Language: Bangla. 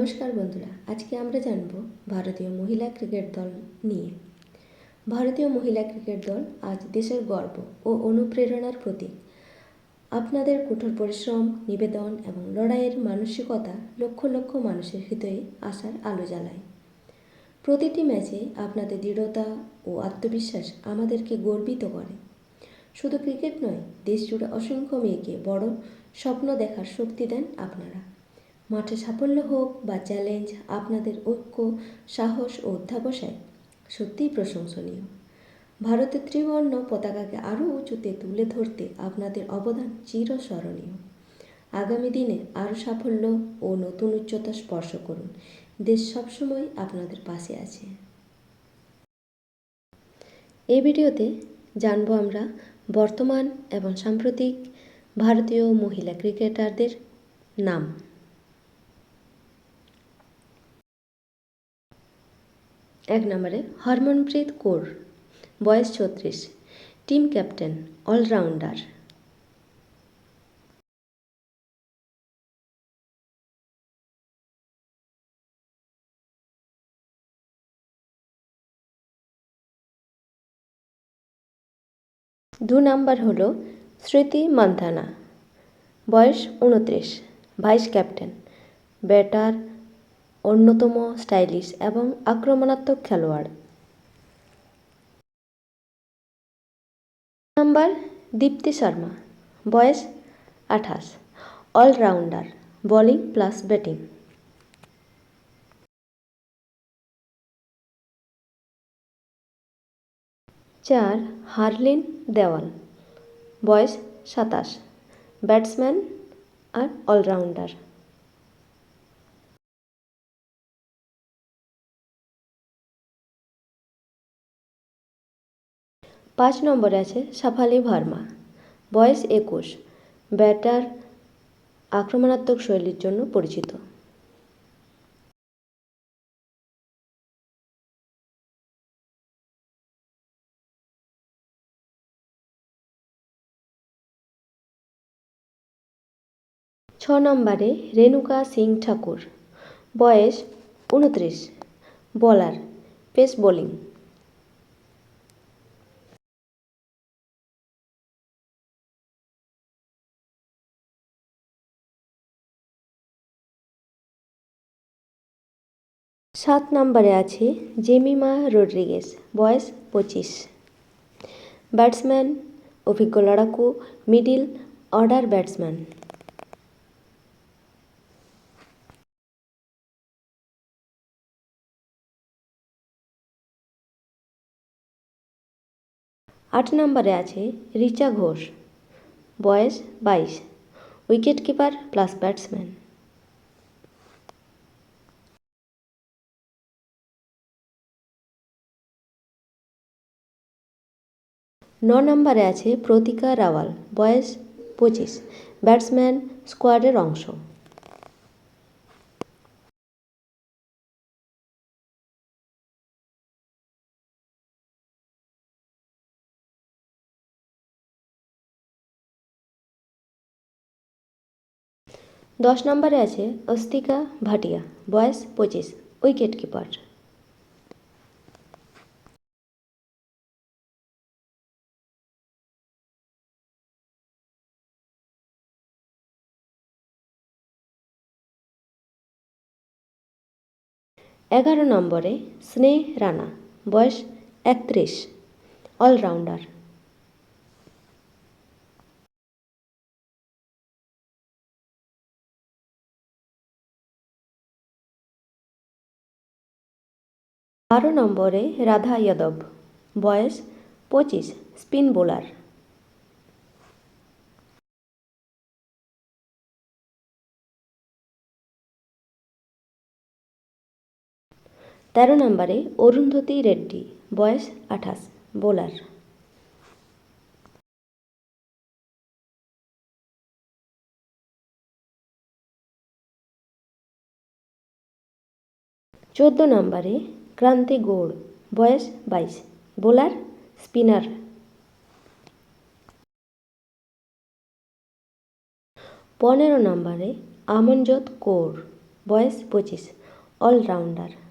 নমস্কার বন্ধুরা, আজকে আমরা জানব ভারতীয় মহিলা ক্রিকেট দল নিয়ে। ভারতীয় মহিলা ক্রিকেট দল আজ দেশের গর্ব ও অনুপ্রেরণার প্রতীক। আপনাদের কঠোর পরিশ্রম, নিবেদন এবং লড়াইয়ের মানসিকতা লক্ষ লক্ষ মানুষের হৃদয়ে আশার আলো জ্বালায়। প্রতিটি ম্যাচে আপনাদের দৃঢ়তা ও আত্মবিশ্বাস আমাদেরকে গর্বিত করে। শুধু ক্রিকেট নয় দেশ জুড়ে অসংখ্য মেয়েকে বড় স্বপ্ন দেখার শক্তি দেন আপনারা। মাঠে সাফল্য হোক বা চ্যালেঞ্জ, আপনাদের ঐক্য, সাহস ও অধ্যাবসায় সত্যিই প্রশংসনীয়। ভারতের ত্রিবর্ণ পতাকাকে আরও উঁচুতে তুলে ধরতে আপনাদের অবদান চিরস্মরণীয়। আগামী দিনে আরও সাফল্য ও নতুন উচ্চতা স্পর্শ করুন। দেশ সবসময় আপনাদের পাশে আছে। এই ভিডিওতে জানব আমরা বর্তমান এবং সাম্প্রতিক ভারতীয় মহিলা ক্রিকেটারদের নাম। এক নম্বরে হরমনপ্রীত কৌর, বয়স ছত্রিশ, টিম ক্যাপ্টেন, অলরাউন্ডার। দু নাম্বার হলো স্মৃতি মান্থানা, বয়স উনত্রিশ ভাইস ক্যাপ্টেন, ব্যাটার অন্যতম স্টাইলিশ এবং আক্রমণাত্মক খেলোয়াড়। নাম্বার দীপ্তি শর্মা, বয়স আঠাশ, অলরাউন্ডার, বোলিং প্লাস ব্যাটিং। চার, হারলিন দেওয়াল, বয়স সাতাশ, ব্যাটসম্যান আর অলরাউন্ডার। পাঁচ নম্বরে আছে সাফালি ভার্মা। বয়স একুশ। ব্যাটার আক্রমণাত্মক শৈলীর জন্য পরিচিত। ছ নম্বরে রেণুকা সিং ঠাকুর। বয়স উনত্রিশ বলার, পেস বোলিং। সাত নম্বরে আছে জেমিমা রড্রিগেস বয়স পঁচিশ। ব্যাটসম্যান, অভিজ্ঞ লড়াকু, মিডিল অর্ডার ব্যাটসম্যান। আট নম্বরে আছে রিচা ঘোষ, বয়স বাইশ। Wicket keeper plus batsman. ন নম্বরে আছে প্রতিকা রাওয়াল, বয়স পঁচিশ, ব্যাটসম্যান স্কোয়াডের অংশ। দশ নম্বরে আছে অস্তিকা ভাটিয়া, বয়স পঁচিশ উইকেট কিপার এগারো নম্বরে স্নেহ রানা, বয়স একত্রিশ, অলরাউন্ডার। বারো নম্বরে রাধা যাদব, বয়স পঁচিশ, স্পিন বোলার। তেরো নম্বরে অরুন্ধতী রেড্ডি, বয়স আঠাশ, বোলার। চোদ্দ নম্বরে ক্রান্তি গৌড়, বয়স বাইশ, বোলার, স্পিনার। পনেরো নম্বরে আমনজোত কৌর, বয়স পঁচিশ, অলরাউন্ডার।